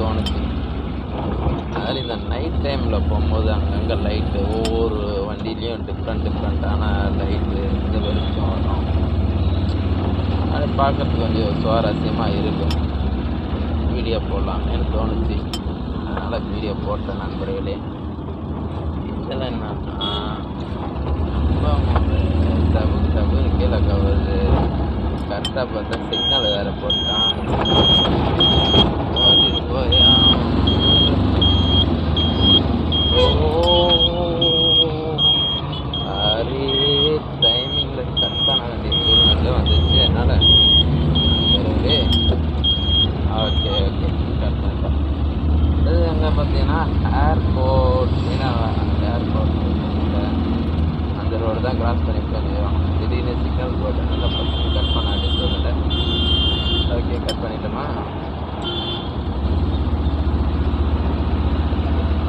தோணுச்சு. அதில் இந்த நைட் டைமில் போகும்போது அங்கங்கே லைட்டு ஒவ்வொரு வண்டிலேயும் டிஃப்ரெண்ட் டிஃப்ரெண்ட்டான லைட்டு இந்த வெளிச்சம் வரும். அது பார்க்கறதுக்கு கொஞ்சம் சுவாரஸ்யமாக இருக்கும். வீடியோ போடலாமேன்னு தோணுச்சு. அதனால் வீடியோ போட்டேன் நண்பர்களே. இதில் என்னன்னா தப்பு தப்பு கீழே கவரு கரெக்டாக பார்த்தா சிக்னல் வேறு போட்டான் ஓட்டிட்டு போயா அரே டைமிங்கில் கட் பண்ண வேண்டிய சூழ்நிலை வந்துச்சு என்னால் சரி ஓகே ஓகே கட் பண்ணிட்டேன் இது எங்கே பார்த்தீங்கன்னா ஏர்போர்ட் ஏர்போர்ட் அந்த ரோடு தான் கிராஸ் பண்ணி பண்ணிடுவோம் திடீர்னு சிக்னல் போட்டனால ஃபஸ்ட்டு கட் பண்ண வேண்டிய சூழ்நிலை ஓகே கட் பண்ணிட்டோமா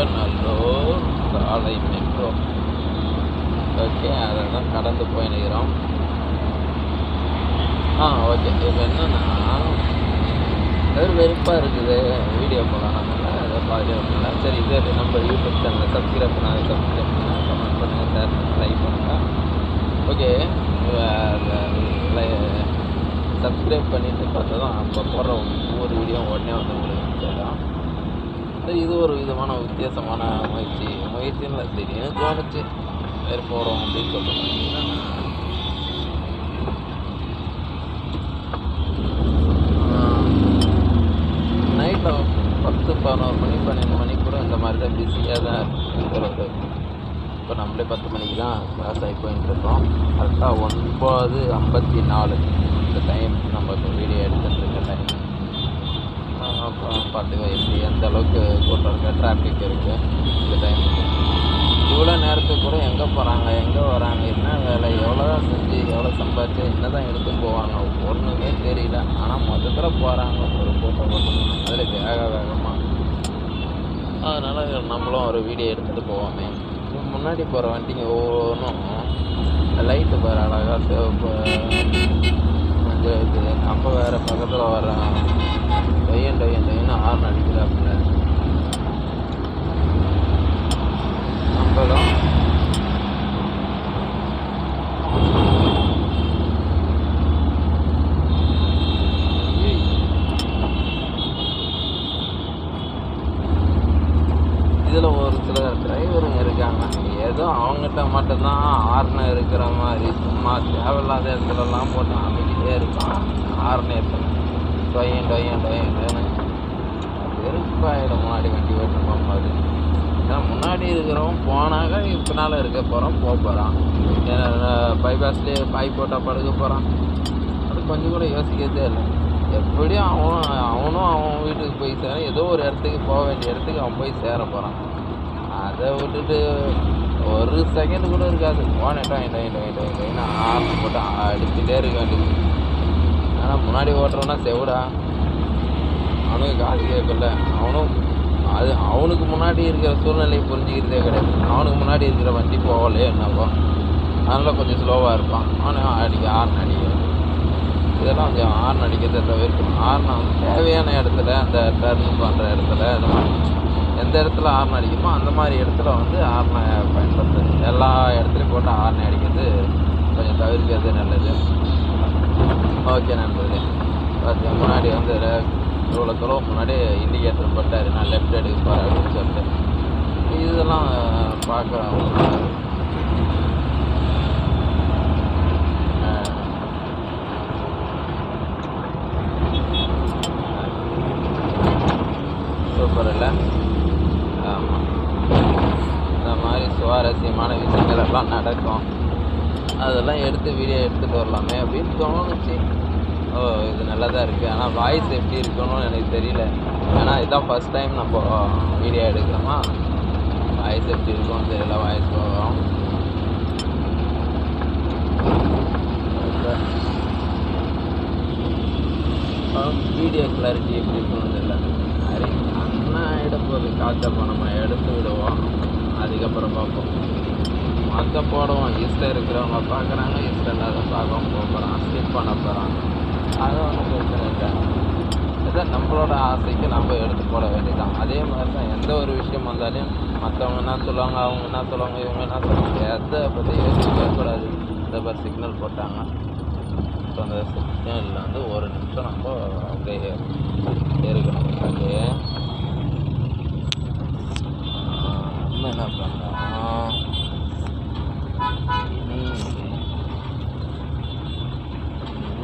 நங்கநல்லூர் சாலை மெட்ரோ. ஓகே அதை தான் கடந்து போய் நிற்கிறோம் ஆ ஓகே. இப்போ என்னென்னா அது வெறுப்பாக இருக்குது. வீடியோ போடலாம். நம்மள அதை பார்க்கல சரி இது நம்ம யூடியூப் சேனலில் சப்ஸ்கிரைப் பண்ணாத சப்ஸ்கிரைப் பண்ணால் கமெண்ட் பண்ணுங்கள் ஷேர் பண்ணுங்கள் லைக் பண்ணுங்கள் ஓகே. சப்ஸ்கிரைப் பண்ணிவிட்டு பார்த்தா தான் அப்போ போடுற ஒவ்வொரு வீடியோ உடனே வந்து உங்களுக்கு சரி இது ஒரு விதமான வித்தியாசமான முயற்சி. முயற்சின்னு தெரியும் சரி எனக்கு தோணுச்சு. சரி போகிறோம் அப்படின்னு சொல்லிட்டு நைட்டில் பத்து பதினோரு மணி பன்னெண்டு மணி கூட இந்த மாதிரி தான் பிஸியாக தான் இருக்கிறது இப்போ நம்மளே பத்து மணிக்கு தான் கிளாஸ் ஆகி போயிட்டு இருக்கோம். கரெக்டாக ஒன்பது ஐம்பத்தி நாலு. இந்த டைம் நம்ம வீடியோ எடுத்துகிட்டு பார்த்துக்கோ எப்படி எந்த அளவுக்கு கூட்டம் இருக்குது டிராஃபிக் இருக்குது இந்த டைமுக்கு இவ்வளோ நேரத்துக்கு கூட எங்கே போகிறாங்க எங்கே வராங்க என்ன வேலை எவ்வளோ தான் செஞ்சு எவ்வளோ சம்பாதிச்சு என்ன தான் எடுத்து போவாங்க ஒன்றுமே தெரியல. ஆனால் மொத்தத்தில் போகிறாங்க ஒரு கூட்டம் போட்டோம் அதில் வேக வேகமாக அதனால் நம்மளும் ஒரு வீடியோ எடுத்துகிட்டு போவோமே. முன்னாடி போகிற வண்டிங்க ஒவ்வொன்றும் லைட்டு பாரு அழகாக சிவப்பு கொஞ்சம் இது நம்ம வேறு பக்கத்தில் வரோம் டொய்யன் டையன் டையன்னு ஹார்ன் அடிக்கிறாப்புல நம்மளும் இதில் ஒரு சில டிரைவருங்க இருக்காங்க ஏதோ அவங்ககிட்ட மட்டும்தான் ஹார்ன் இருக்கிற மாதிரி சும்மா தேவையில்லாத இடத்துலலாம் போட்டு அமைக்கிட்டே இருப்பான் ஹார்ன் எடுத்து டொய்யன் டொய்யன் டொய்யன் டொய்யன் வெறுப்பாயிடும் முன்னாடி வண்டி ஓட்டு போகும்போது ஏன்னா முன்னாடி இருக்கிறவன் போனாக்க தான் இருக்க போகிறோம் போக போகிறான் பைபாஸ்லேயே பாய் போட்டால் படுக்க போகிறான் அது கொஞ்சம் கூட யோசிக்கிறதே இல்லை. எப்படியும் அவனும் அவனும் அவன் வீட்டுக்கு போய் சேர ஏதோ ஒரு இடத்துக்கு போக வேண்டிய இடத்துக்கு அவன் போய் சேர போகிறான் அதை விட்டுட்டு ஒரு செகண்ட் கூட இருக்காது. போனேன் டொயின் டொயின் டொயின் டொயின் டொயின் ஆர்ன் போட்டு அடிச்சுட்டே இருக்க வேண்டியது. ஆனால் முன்னாடி ஓட்டுறவனா செவிடா. அவனுக்கு காசு கேட்கல. அவனும் அது அவனுக்கு முன்னாடி இருக்கிற சூழ்நிலையை புரிஞ்சுக்கிறதே கிடையாது. அவனுக்கு முன்னாடி இருக்கிற வண்டி போகலையே என்னவோ. அதனால் கொஞ்சம் ஸ்லோவாக இருப்பான். அவனும் அடிக்க ஹார்ன் அடிக்க. இதெல்லாம் கொஞ்சம் ஹார்ன் அடிக்கிறத தவிர்க்கணும். ஹார்ன் வந்து தேவையான இடத்துல அந்த டர்ன் பண்ணுற இடத்துல இந்த மாதிரி எந்த இடத்துல ஹார்ன் அடிக்குமோ அந்த மாதிரி இடத்துல வந்து ஹார்னை பயன்படுத்துறது எல்லா இடத்துலையும் போட்டு ஹார்னை அடிக்கிறது கொஞ்சம் தவிர்க்கிறது நல்லது. ஓகே நண்பர்களே. பார்த்து முன்னாடி வந்து இவ்வளோ கிலோ முன்னாடி இண்டிகேட்டர் பட்டார் நான் லெஃப்ட் எடுப்பார் அப்படின்னு சொல்லிட்டு. இதெல்லாம் பார்க்க சூப்பர் இல்லை? ஆமாம் இந்த மாதிரி சுவாரஸ்யமான விஷயங்கள் எல்லாம் நடக்கும். அதெல்லாம் எடுத்து வீடியோ எடுத்துகிட்டு வரலாமே அப்படின்னு தோணுச்சு. ஓ இது நல்லா தான் இருக்குது ஆனால் வாய்ஸ் எப்படி இருக்கணும்னு எனக்கு தெரியல. ஏன்னா இதுதான் ஃபஸ்ட் டைம் நம்ம வீடியோ எடுக்கிறோமா வாய்ஸ் எப்படி இருக்கும்னு தெரியல வாய்ஸ் போகிறோம் வீடியோ கிளாரிட்டி எப்படி இருக்கும்னு தெரியல. சரி அண்ணா ஆகிட போகுது காய்ச்சப்போ நம்ம எடுத்து விடுவோம். அதுக்கப்புறம் பார்ப்போம். மற்ற போடுவோம். ஈஸ்டில் இருக்கிறவங்க பார்க்குறாங்க ஈஸ்டர் இல்லாத பார்க்கவும் போகிறான் ஸ்கிப் பண்ண போகிறான் அது ஒன்றும் பிரச்சனை இல்லை ஏதோ நம்மளோட ஆசைக்கு நம்ம எடுத்து போட வேண்டியதான் அதே மாதிரி தான் எந்த ஒரு விஷயம் வந்தாலும் மற்றவங்க என்ன சொல்லுவாங்க அவங்க என்ன சொல்லுவாங்க இவங்க என்ன சொல்லுவாங்க எதை பற்றி யோசிக்கக்கூடாது இந்த மாதிரி சிக்னல் போட்டாங்க. ஸோ அந்த சிக்னலில் வந்து ஒரு நிமிஷம் நம்ம அப்படியே இருக்கணும். அப்படியே என்ன பண்ணுறோம்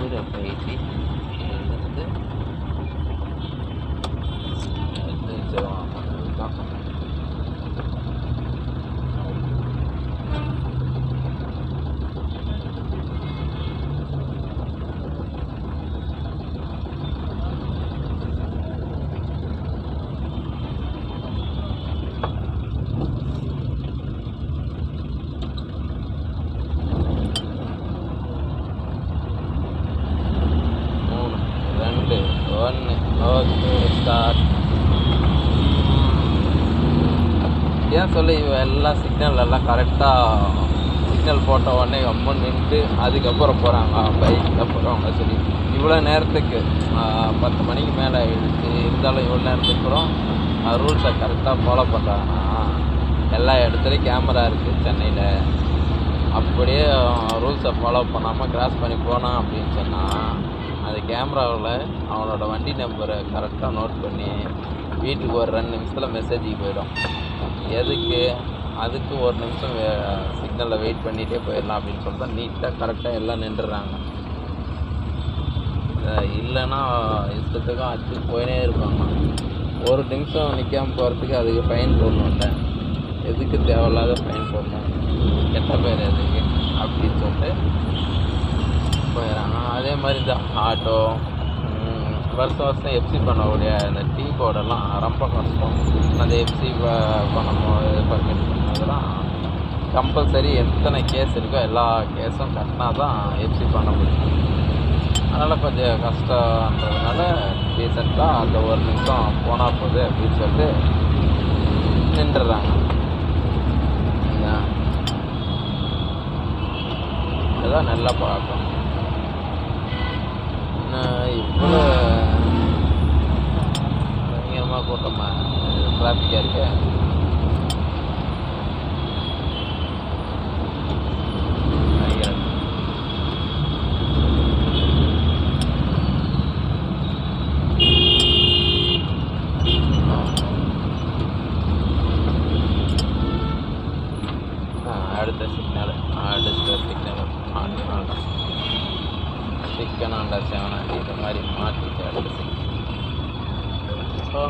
的飞机 எல்லாம் கரெக்டாக சிக்னல் போட்ட உடனே ரொம்ப நின்று அதுக்கப்புறம் போகிறாங்க பைக்கில் போகிறவங்க சரி. இவ்வளோ நேரத்துக்கு பத்து மணிக்கு மேலே ஆகிடுச்சு இருந்தாலும் இவ்வளோ நேரத்துக்கு அப்புறம் ரூல்ஸை கரெக்டாக ஃபாலோ பண்ணுறாங்கன்னா எல்லா இடத்துலையும் கேமரா இருக்குது சென்னையில். அப்படியே ரூல்ஸை ஃபாலோ பண்ணாமல் கிராஸ் பண்ணி போனான் அப்படின்னு சொன்னால் அது கேமராவில் அவனோட வண்டி நம்பரை கரெக்டாக நோட் பண்ணி வீட்டுக்கு ஒரு ரெண்டு நிமிஷத்தில் மெசேஜுக்கு போயிடும். எதுக்கு? அதுக்கு ஒரு நிமிஷம் சிக்னலில் வெயிட் பண்ணிகிட்டே போயிடலாம் அப்படின்னு சொல்லிட்டு நீட்டாக கரெக்டாக எல்லாம் நின்றுறாங்க இல்லைன்னா இஷ்டத்துக்கும் அச்சு போயினே இருப்பாங்க. ஒரு நிமிஷம் நிற்காமல் போகிறதுக்கு அதுக்கு ஃபைன் போடணும்ல எதுக்கு தேவையில்லாத ஃபைன் போடணும்? கெட்ட பேர் எதுக்கு? அப்படின்னு சொல்லிட்டு போயிடறாங்க. அதே மாதிரி இந்த ஆட்டோ ம், வருஷம் வருஷம் எஃப்சி பண்ணக்கூடிய அந்த டீ போர்டெல்லாம் ரொம்ப கஷ்டம். அந்த எஃப்சி பண்ணும்போது பர்மிட் பண்ணதெல்லாம் கம்பல்சரி எத்தனை கேஸ் இருக்கோ எல்லா கேஸும் கட்டினா தான் எஃப்சி பண்ண முடியும். அதனால் கொஞ்சம் கஷ்டன்றதுனால ரீசெண்டாக அந்த ஒரு நிமிஷம் போனால் போகுது அப்படின்னு சொல்லிட்டு நின்றுறாங்க. இதெல்லாம் நல்லா பார்க்கணும். இன்னும் இவ்வளோ பயங்கரமாக கூட்டமாக டிராஃபிக்காக இருக்கு பயங்கரம். ஆ, அடுத்த சிக்னல் அடுத்த சிக்னல் மாட்டினாண்டா சிக்கனாண்டா செவனாண்டி இந்த மாதிரி மாட்டிட்டு அடுத்த சிக்னல் ஸோ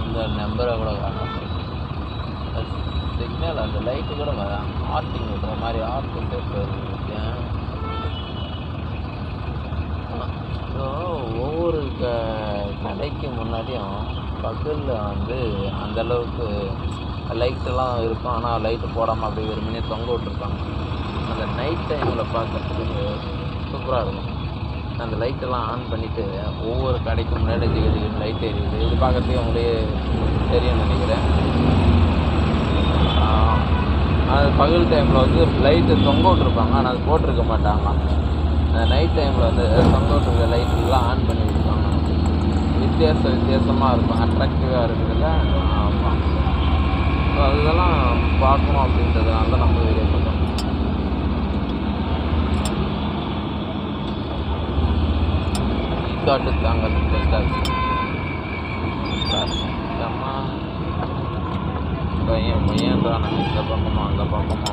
இந்த நம்பரை கூட காணும். சிக்னல் அந்த லைட்டு கூட வரான் ஆர்டிங் விடுற மாதிரி ஆர்டிங் இருக்கேன் ஸோ ஒவ்வொரு க கடைக்கு முன்னாடியும் பகலில் வந்து அந்தளவுக்கு லைட்டெல்லாம் இருக்கும். ஆனால் லைட்டு போடாமல் அப்படியே வெறுமனே தொங்க விட்ருப்பாங்க அந்த நைட் டைமில் பார்க்குறதுக்கு சூப்பராக இருக்கும். அந்த லைட்டெல்லாம் ஆன் பண்ணிவிட்டு ஒவ்வொரு கடைக்கு முன்னாடி ஜிக லைட் எரியுது இது பார்க்குறதுக்கு அவங்களே தெரியும்னு நினைக்கிறேன். அது பகல் டைமில் வந்து லைட்டு தொங்க விட்ருப்பாங்க ஆனால் அது போட்டிருக்க மாட்டாங்க. நைட் டைமில் வந்து தொங்க விட்ருக்க லைட்டுலாம் ஆன் பண்ணி விட்டுருப்பாங்க. வித்தியாச வித்தியாசமாக இருக்கும். அட்ராக்டிவாக இருக்கிறதுல ஆமாம் ஸோ அதெல்லாம் பார்க்கணும் அப்படின்றதுனால தான் நம்ம வீடியோ பண்ணுறோம் காட்டு தாங்க பெஸ்ட்டாக அம்மா பையன் பையன்றான் இந்த பக்கமா அந்த பக்கமா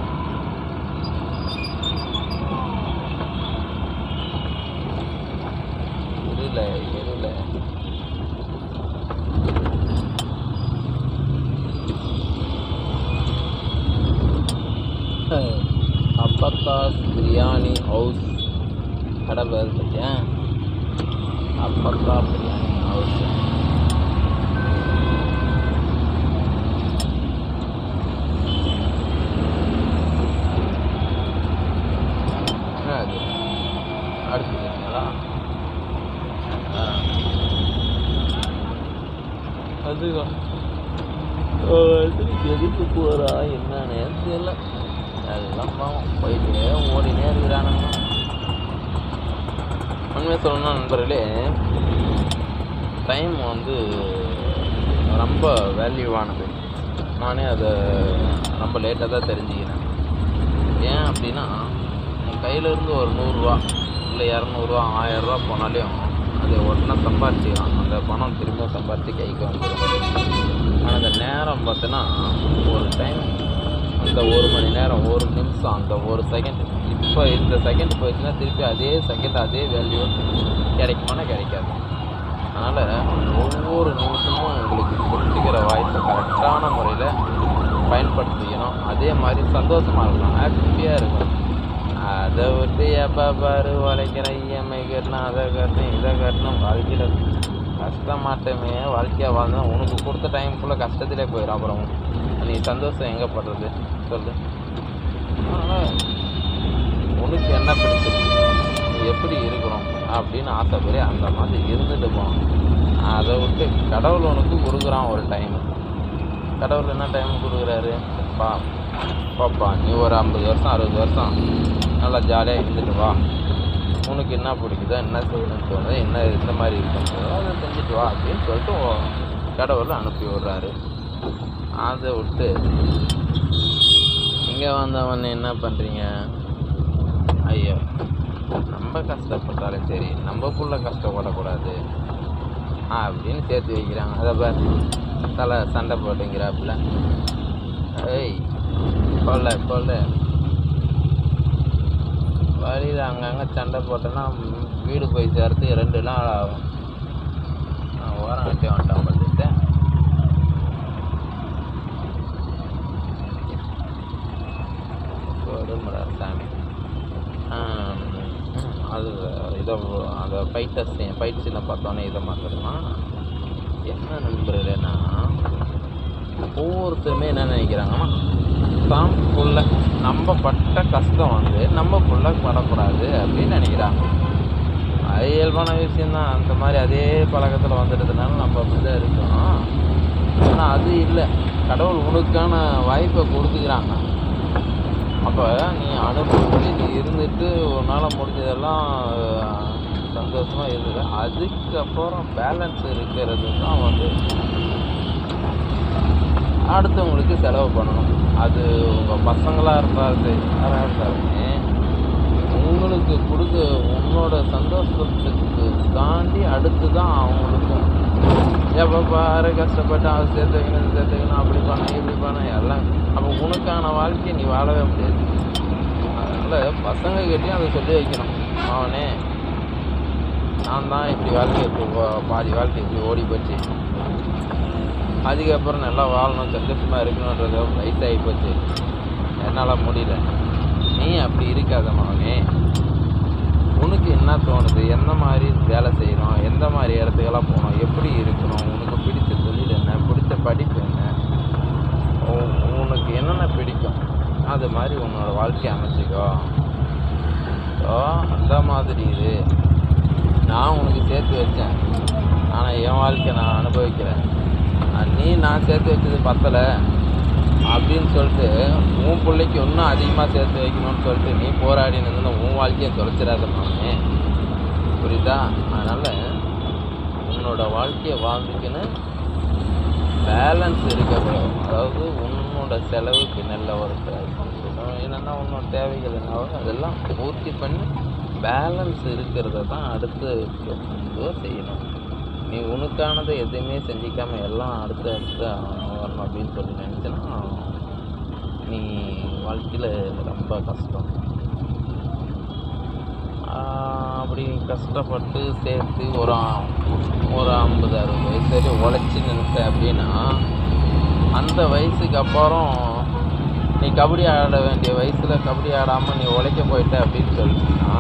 தெரியல அப்பத்தாஸ் பிரியாணி ஹவுஸ் கடை பேர் பார்த்தியா அப்பத்தா பிரியாணி அவசியம் என்ன அடுத்து அதுதான் எதுக்கு போகிறா என்னன்னு தெரியல. எல்லாம் பாவம். போயிட்டே ஓடினே இருக்கிறானுங்க. உண்மையாக சொல்லணும்னா நண்பர்களே டைம் வந்து ரொம்ப வேல்யூவானது நானே அதை ரொம்ப லேட்டாக தான் தெரிஞ்சுக்கிறேன். ஏன் அப்படின்னா உன் கையிலேருந்து ஒரு நூறுரூவா இல்லை இரநூறுவா ஆயரூவா போனாலையும் அதை உடனே சம்பாரிச்சிக்கலாம். அந்த பணம் திரும்ப சம்பாரித்து கைக்கு வந்துடும் ஆனால் அந்த நேரம் பார்த்தோன்னா ஒரு டைம் அந்த ஒரு மணி நேரம் ஒரு நிமிஷம் அந்த ஒரு செகண்ட் இப்போ இந்த செகண்ட் போயிடுச்சுன்னா திருப்பி அதே செகண்ட் அதே வேல்யூ கிடைக்குமானா கிடைக்காது. அதனால் ஒவ்வொரு நிமிஷமும் உங்களுக்கு புரிஞ்சுக்கிற வாய்ப்பை கரெக்டான முறையில் பயன்படுத்திக்கணும். அதே மாதிரி சந்தோஷமாக இருக்கணும். ஹாப்பியாக இருக்கணும். அதை விட்டு எப்போ பாரு உழைக்கிற இஎம்ஐ கட்டணும் அதை கட்டணும் இதை கட்டணும் வாழ்க்கையில் கஷ்டமாட்டமே வாழ்க்கையாக வாழ்ந்தா உனக்கு கொடுத்த டைம் ஃபுல்லாக கஷ்டத்திலே போயிடும் அப்புறம் நீ சந்தோஷம் எங்கே படுறது? சொல்லு. அதனால் உனக்கு என்ன பிடிச்சிருக்கு? எப்படி இருக்கணும்? அப்படின்னு ஆசைப்படி. அந்த மாதிரி இருந்துட்டு போகணும் அதை விட்டு கடவுள் உனக்கு கொடுக்குறான் ஒரு டைம் கடவுள் என்ன டைம் கொடுக்குறாரு? பா பாப்பா நீ ஒரு ஐம்பது வருஷம் அறுபது வருஷம் நல்லா ஜாலியாக இருந்துட்டு வா. உனக்கு என்ன பிடிக்குதோ என்ன செய்யணும்னு தோணுது என்ன இந்த மாதிரி இருக்குன்னு அதை செஞ்சுட்டு வா அப்படின்னு சொல்லிட்டு கடவுளில் கடவுள் அனுப்பி விடுறாரு. அதை விட்டு இங்கே வந்தவன் என்ன பண்ணுறீங்க ஐயோ நம்ம கஷ்டப்பட்டாலும் சரி நம்ம புள்ள கஷ்டப்படக்கூடாது அப்படின்னு சேர்த்து வைக்கிறாங்க. அதை பார் தலை சண்டை போட்டுங்கிறாப்புல. ஏய் கொல்ல கொல்ல வழியில் அங்கங்கே சண்டை போட்டோன்னா வீடு போய் சேர்த்து ரெண்டு நாள் ஆகும். நான் ஓரம் கட்டி வந்துட்டான் பார்த்துட்டேன் சாமி. அது இதை அந்த ஃபைட்டர் சீன் ஃபைட் சீனை பார்த்தோன்னே இதை மாற்றலாம் என்ன நண்பர்களேன்னா ஒவ்வொருத்தருமே என்ன நினைக்கிறாங்கன்னா தான் புள்ள நம்ம பட்ட கஷ்டம் வந்து நம்ம புள்ள படக்கூடாது அப்படின்னு நினைக்கிறாங்க. அது இயல்பான விஷயந்தான் அந்த மாதிரி அதே பழக்கத்தில் வந்துட்டதுனால நம்ம அப்படி தான் இருக்கோம். ஆனால் அது இல்லை. கடவுள் உனக்கான வாய்ப்பை கொடுத்துக்கிறாங்க. அப்போ நீ அனுபவிச்சு நீ இருந்துட்டு உன்னால் முடிஞ்சதெல்லாம் சந்தோஷமாக இருந்தது அதுக்கப்புறம் பேலன்ஸ் இருக்கிறது தான் வந்து அடுத்தவங்களுக்கு செலவு பண்ணணும். அது உங்கள் பசங்களாக இருந்தாலும் சரி யாராக இருந்தாலுமே உங்களுக்கு கொடுக்க உன்னோட சந்தோஷத்துக்கு தாண்டி அடுத்து தான் அவங்களுக்கும். எப்போ பாரு கஷ்டப்பட்டு அதை சேர்த்து வைக்கணும் சேர்த்து வைக்கணும் அப்படி பண்ண இப்படி பண்ண எல்லாம். அப்போ உனக்கான வாழ்க்கையை நீ வாழவே முடியாது. அதனால் பசங்க கிட்டேயும் அதை சொல்லி வைக்கணும். அவனே நான் தான் இப்படி வாழ்க்கை இப்படி பாதி வாழ்க்கை இப்படி ஓடி போச்சு. அதுக்கப்புறம் நல்லா வாழணும் சந்தோஷமாக இருக்கணுன்றது வயசாகி போச்சு. என்னால் முடியல. நீ அப்படி இருக்காத மகனே. உனக்கு என்ன தோணுது? எந்த மாதிரி வேலை செய்யணும்? எந்த மாதிரி இடத்துக்கெல்லாம் போகணும்? எப்படி இருக்கணும்? உனக்கு பிடிச்ச தொழில் என்ன? பிடிச்ச படிப்பு என்ன? உ- உனக்கு என்னென்ன பிடிக்கும்? அது மாதிரி உன்னோட வாழ்க்கையை அமைச்சிக்கோ. ஸோ அந்த மாதிரி இது நான் உனக்கு சேர்த்து வச்சேன். ஆனால் என் வாழ்க்கையை நான் அனுபவிக்கிறேன். நீ நான் சேர்த்து வச்சது பத்தலை அப்படின்னு சொல்லிட்டு உன் பிள்ளைக்கு இன்னும் அதிகமாக சேர்த்து வைக்கணும்னு சொல்லிட்டு நீ போராடினு இருந்தா உன் வாழ்க்கையை தொலைச்சிடாத புரியுதா? அதனால் உன்னோட வாழ்க்கையை வாழ்ந்துக்கின்னு பேலன்ஸ் இருக்கக்கூடாது. அதாவது உன்னோட செலவுக்கு நல்ல ஒரு என்னென்னா உன்னோட தேவைகள் என்னவோ அதெல்லாம் பூர்த்தி பண்ணி பேலன்ஸ் இருக்கிறத தான் அடுத்து செய்யணும் நீ உனக்கானதை எதுவுமே செஞ்சிக்காம எல்லாம் அடுத்து அடுத்து வரணும் அப்படின்னு சொல்லி நினச்சின்னா நீ வாழ்க்கையில் ரொம்ப கஷ்டம். அப்படி கஷ்டப்பட்டு சேர்த்து ஒரு ஒரு ஐம்பது அறுபது வயசு வரையும் உழைச்சி நின்றுட்ட அப்படின்னா அந்த வயசுக்கு அப்புறம் நீ கபடி ஆட வேண்டிய வயசில் கபடி ஆடாமல் நீ உழைக்க போயிட்ட அப்படின்னு சொல்லிட்டுனா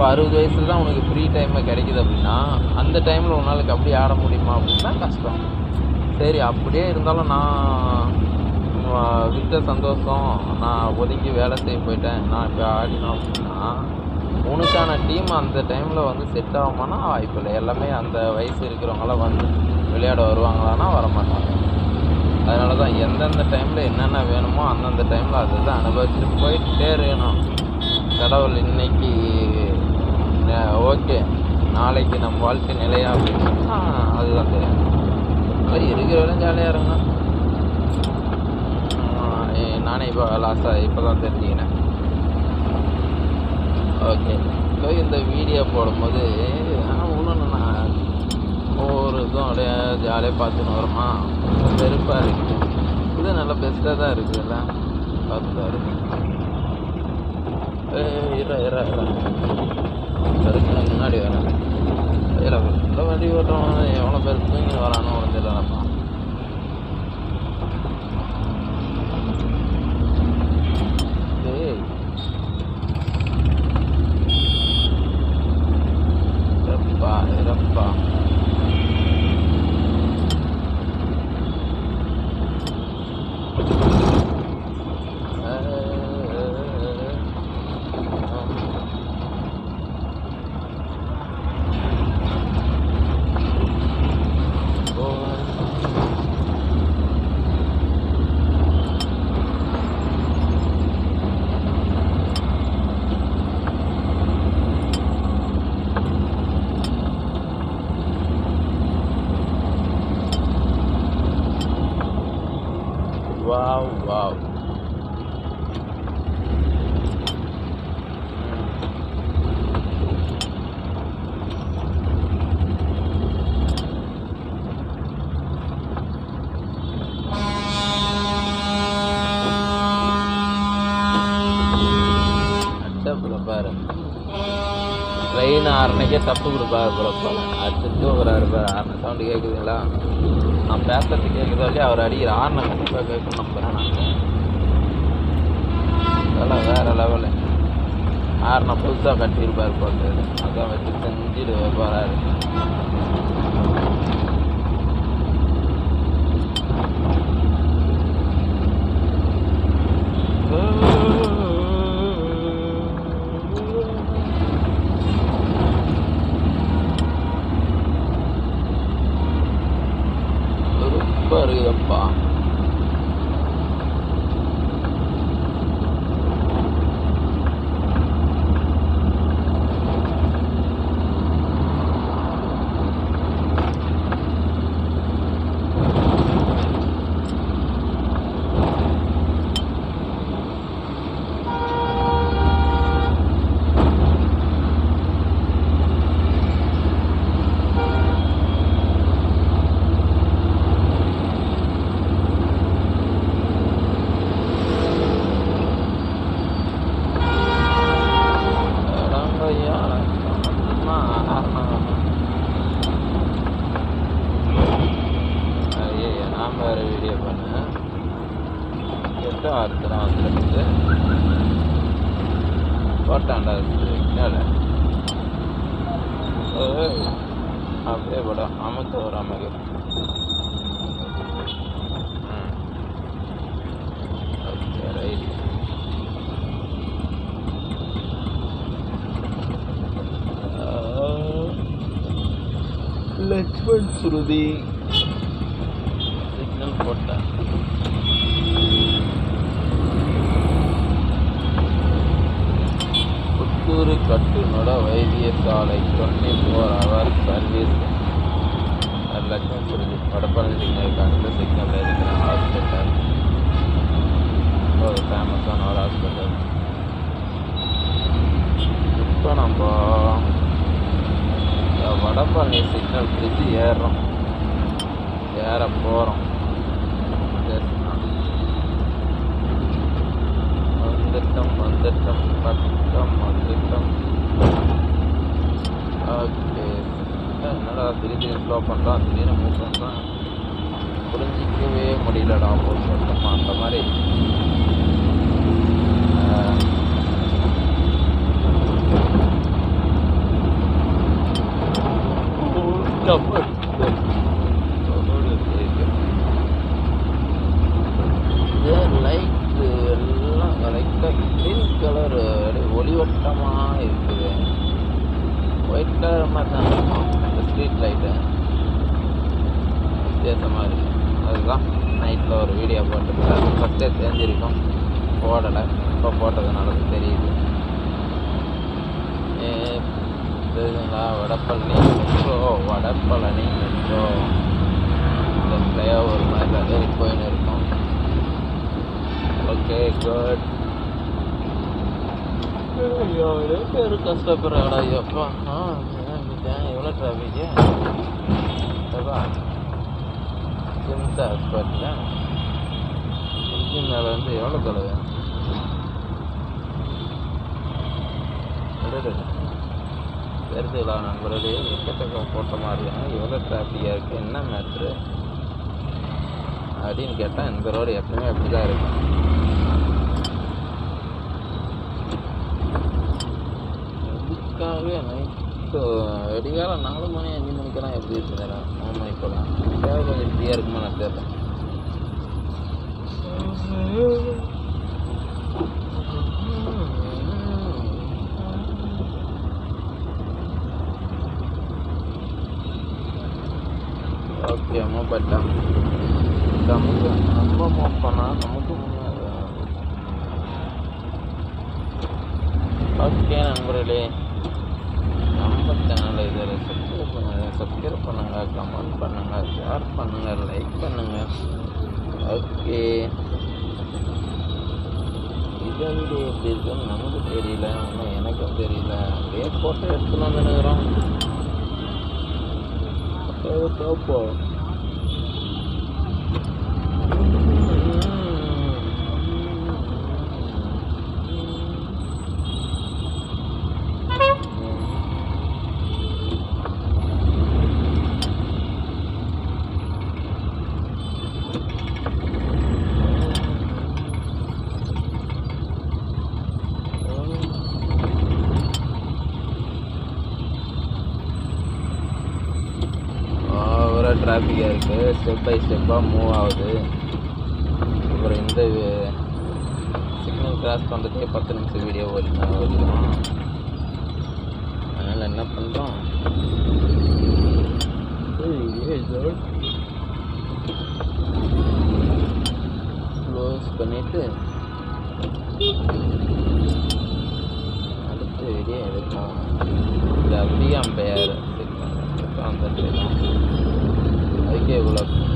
இப்போ அறுபது வயசில் தான் உனக்கு ஃப்ரீ டைமை கிடைக்குது அப்படின்னா அந்த டைமில் உன்னால் கபடி ஆட முடியுமா அப்படின்னா கஷ்டம். சரி அப்படியே இருந்தாலும் நான் விட்ட சந்தோஷம் நான் ஒதுங்கி வேலை செய்ய போயிட்டேன் நான் இப்போ ஆடினோம் அப்படின்னா உனக்கான டீம் அந்த டைமில் வந்து செட் ஆகுமானா வாய்ப்பு இல்லை. எல்லாமே அந்த வயசு இருக்கிறவங்களாம் வந்து விளையாட வருவாங்களான்னா வரமாட்டாங்க. அதனால தான் எந்தெந்த டைமில் என்னென்ன வேணுமோ அந்தந்த டைமில் அதுதான் அனுபவிச்சுட்டு போயிட்டே இருக்கணும். கடவுள் இன்னைக்கு ஓகே. நாளைக்கு நம்ம வாழ்க்கை நிலையா அதுதான் தெரியும். அதனால் இருக்கிற வரையும் ஜாலியாக இருங்க நானே இப்போ லாஸ்ட்டாக இப்போ தான் தெரிஞ்சுக்கினேன். ஓகே. இப்போ இந்த வீடியோ போடும்போது ஒன்றுண்ணா ஒவ்வொரு இதுவும் அப்படியே ஜாலியாக பார்த்துன்னு வருமா? வெறுப்பாக இருக்குது இது நல்லா பெஸ்ட்டாக தான் இருக்குதுல்ல பார்த்து தான் இருக்கு ஏய், இரு இரு அதுக்கு முன்னாடி வரேன் இதில் உள்ள வண்டி ஓட்டுறவன் எவ்வளோ பேர் தூங்கி வரானோ உனக்கு தெரியலப்பா. இறப்பா இறப்பா ட்ரெயின் ஆறுனைக்கே தப்பு கொடுப்பாரு போல. அடுத்து ஒரு பாரு ஆறுன சவுண்டு கேட்குதுங்களா நான் பேசுறது கேட்குதோ இல்லையா? அவர் அடிக்கிற ஆறுனை கண்டிப்பாக கேட்கணும் நம்புறேன் நான். அதெல்லாம் வேற லெவலு ஆறுனை புதுசாக கட்டியிருப்பார் போட்டு அதான் வச்சு செஞ்சுட்டு போகிறாரு Oh இருக்குதப்பா போட்டாண்டா சிக்னல் அப்படியே படம் அமுத்து okay right Lakshman Shruti signal போட்டேன் புத்தூர் கட்டுநட வைத்தியசாலை twenty four hour service Lakshman Shruti Vadapalani signal கண்டு சிக்னலில் இருக்கிற ஹாஸ்பிட்டல் ஒரு ஃபேமஸான ஒரு ஹாஸ்பிட்டல் இப்போ நம்ம இந்த சிக்னல் பிரிட்ஜு ஏறுறோம். ஏற போகிறோம் வந்துட்டோம் வந்துட்டோம் பக்கம் வந்துட்டோம். ஓகே. என்னடா திடீர் திடீர்னு ஸ்லோ பண்ணுறான் திடீர்னு மூவ் பண்ணுறான் புரிஞ்சிக்கவே முடியலடா ஒரு சுத்தமாக அந்த மாதிரி. ஆஹ், இது லைட்டு எல்லாம் லைட்டாக க்ரீன் கலர் ஒளிவட்டமாக இருக்குது ஒயிட் மாதிரி தான் இருக்கும் அந்த ஸ்ட்ரீட் லைட்டு வித்தியாசமாக இருக்கும் அதுதான் நைட்டில் ஒரு வீடியோ போட்டுருக்கேன் ஃபஸ்ட்டே தெரிஞ்சிருக்கோம். போடலை. இப்போ போட்டதுனால தெரியுது. தெரியுதுங்களா? வடப்பழனி மெட்ரோ வடபழனி மெட்ரோ இந்த ஃப்ளைஓவர் மாதிரி ஏறி போயின்னு இருக்கும். ஓகே குட் எவ்வளோ பேர் கஷ்டப்படுறாடா எப்பா ஆ எவ்வளோ டிராஃபிக்கு எப்பா சிம்ஸ் ஹாஸ்பிட்டல் இன்ஜின் மேலே வந்து எவ்வளோ தொலைவு? தெரிஞ்சுங்களா நண்பர்களே எக்கச்சக்க கூட்டமாக இருக்காங்க எவ்வளோ டிராஃபிக்காக இருக்குது என்ன மேட்ரு அப்படின்னு கேட்டால் இந்த ரோடு எப்பவுமே அப்படி தான் இருக்கும். இதுக்காகவே நைட்டு வெடிகாலம் நாலு மணி அஞ்சு மணிக்கெல்லாம் எப்படி இருக்கு நேரம் ஆமாம் இப்போலாம் இப்போவே கொஞ்சம் ஃப்ரீயாக இருக்குமா நான் தெரியல ஓகே மொபைல் தான் நமக்கு நம்ம மூவ் பண்ணால் நமக்கு முன்னாடி ஓகே நண்பர்களே நம்ம சேனலை இதில் சப்ஸ்கிரைப் பண்ணுங்கள் சப்ஸ்கிரைப் பண்ணுங்கள் கமெண்ட் பண்ணுங்கள் ஷேர் பண்ணுங்கள் லைக் பண்ணுங்கள் ஓகே இதை வீடியோ எப்படி இருக்குன்னு நமக்கு தெரியல ஒன்றும் எனக்கும் தெரியல அப்படியே போட்டோ எடுத்துன்னு வந்துனுக்குறோம் ஃபோட்டோவை பார்ப்போம் ஸ்டெப் பை ஸ்டெப்பாக மூவ் ஆகுது. அப்புறம் இந்த சிக்னல் கிராஸ் பண்ணுறதுக்கே பத்து நிமிஷம் வீடியோ ஓடி ஓடிடும் அதனால் என்ன பண்ணுறோம் க்ளோஸ் பண்ணிவிட்டு அடுத்த வீடியோ எடுக்கலாம். இது அப்படியே அம்பையார் சிக்னல் வந்துட்டு அதுக்கே இவ்வளோ ஓ